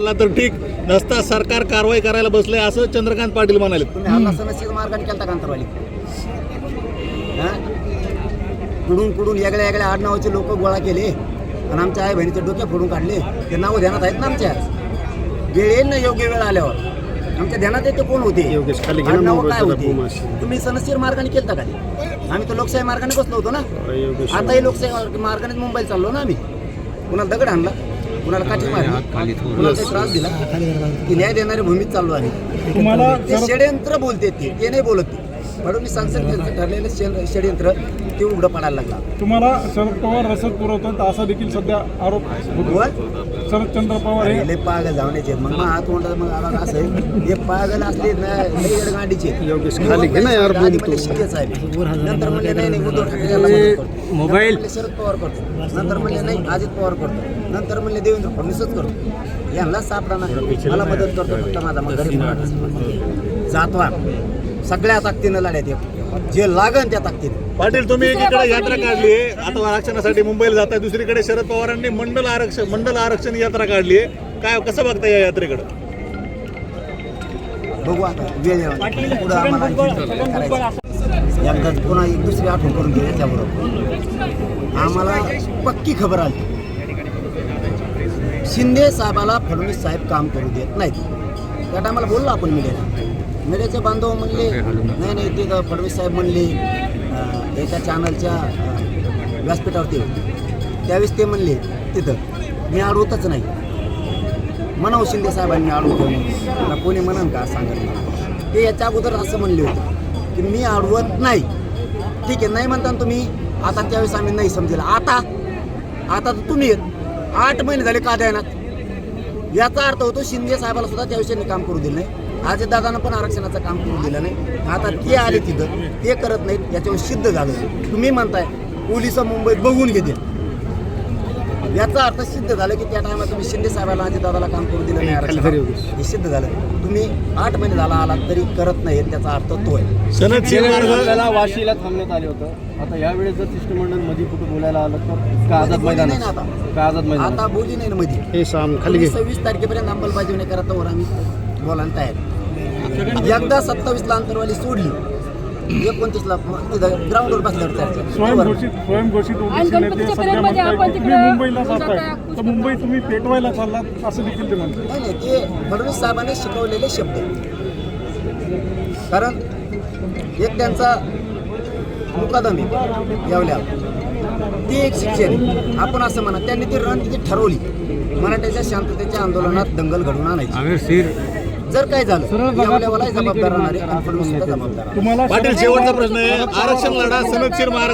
ला तर ठीक नसता सरकार कारवाई करायला बसलंय असं चंद्रकांत पाटील म्हणाले मार्गाने केलता हा? कुडून कुडून वेगळ्या वेगळ्या आडनावाचे लोक गोळा केले आणि आमच्या आई बहिणीचे डोके फोडून काढले. ते नाव ध्यानात आहेत ना आमच्या. वेळ येईल ना योग्य वेळ आल्यावर. आमच्या ध्यानात येते कोण होते? काय होते. तुम्ही सनसीर मार्गाने केलता का? आम्ही तर लोकशाही मार्गाने बसलो होतो ना. आताही लोकशाही मार्ग- मार्गानेच मुंबईला चाललो ना आम्ही. कुणाला दगड आणला. कुणाला काठी मारली? कुणाला त्रास दिला? की न्याय देणारी भूमीत आम्ही तुम्हाला ते षडयंत्र बोलते ते. ते नाही बोलत ते. फडणवीस सांगतात त्यांचं ठरलेलं षड- षडयंत्र ते उघडं पडायला लागला. तुम्हाला शरद पवार रसद पुरवतात असा देखील सध्या आरोप शरदचंद्र पवार हे लय पागल जावण्याचे मग मग हात तोंडात मग आला असं. आहे. हे पागल असले ना लय येडगांडीचे. योगेश, खाली घे ना यार, आधी बोलतो. म्हणले शिंदे साहेब नंतर म्हणले नाही नाही उद्धव ठाकरे याला मदत करतो. मोबाईल. नंतर म्हणले शरद पवार करतो. नंतर म्हणले नाही अजित पवार करतो. नंतर म्हणले देवेंद्र फडणवीसच करतो. यांना सापडा मला मदत करतो फक्त माझा मग गरीब मराठा. जातवा सगळ्या ताकदीनं लढ्यात येतो जे लागन त्या ताकदीनं. पाटील तुम्ही एकीकडे यात्रा काढली आहे. आता आरक्षणासाठी मुंबईला जाताय. दुसरीकडे शरद पवारांनी मंडल आरक्षण मंडल आरक्षण यात्रा काढली आहे. काय कसं बघताय या यात्रेकडे? बघू आता. वेळ. पुढं आम्हाला आणखी करायचं एकदाच पुन्हा एक दुसरी आठवण करून घेऊ याच्याबरोबर. आम्हाला पक्की खबर आली. शिंदे साहेबाला फडणवीस साहेब काम करू देत नाहीत. त्या टायमाला बोललो आपण मीडियाला मीडियाचे बांधव म्हणले नाही नाही ते फडणवीस साहेब म्हणले एका चॅनलच्या व्यासपीठावरती होते त्यावेळेस ते म्हणले तिथं. मी अडवतच नाही. म्हणावं शिंदे साहेबांनी अडवतो मला कोणी म्हणन का सांगत ते याच्या अगोदर असं म्हणले होते की मी अडवत नाही. ठीक आहे नाही म्हणता ना तुम्ही आता त्यावेळेस आम्ही नाही समजेल. आता आता तर तुम्ही. आठ महिने झाले का द्यायनात याचा अर्थ होतो शिंदे साहेबाला सुद्धा त्या विषयाने काम करू दिलं नाही. आज दादानं पण आरक्षणाचं काम करू दिलं नाही. आता ते आले तिथं ते करत नाहीत याच्यावर सिद्ध झालं तुम्ही म्हणताय पोलीस मुंबईत बघून घेतील. याचा अर्थ सिद्ध झालं की त्या टायमाला तुम्ही शिंदे साहेबाला दादाला काम करू दिलं नाही आरक्षणात. हे सिद्ध झालं. तुम्ही आठ महिने झाला आलात तरी करत नाही त्याचा अर्थ तो आहे. वाशीला थांबण्यात आले होतं. आता यावेळेस जर शिष्टमंडळमध्ये कुठं बोलायला आलं तर का आझाद मैदान नाही ना आता. का आझाद मैदान आता बोली नाही ना मध्ये. हे सव्वीस तारखेपर्यंत अंमलबजावणी करत वर आम्ही बोलायला तयार एकदा सत्तावीसला अंतरवाली सोडली. एकोणतीसला ग्राउंडवर बसल्यावर स्वयंघोषित स्वयंघोषित ओबीसी नेते सध्या म्हणताय की तुम्ही मुंबईला जाताय तर मुंबई तुम्ही पेटवायला चाललात असं देखील ते म्हणतात. नाही नाही ते फडणवीस साहेबांनी शिकवलेले शब्द. कारण एक त्यांचा मुकादम येवल्या. ती एक शिक्षण. आपण असं म्हणा त्यांनी ती रणनीती ठरवली. मराठ्याच्या शांततेच्या आंदोलनात दंगल घडवून आणायची. जर काय झालं जबाबदार राहणार आहे. तुम्हाला पाटील शेवटचा प्रश्न आहे आरक्षण लढा सनदशीर महाराज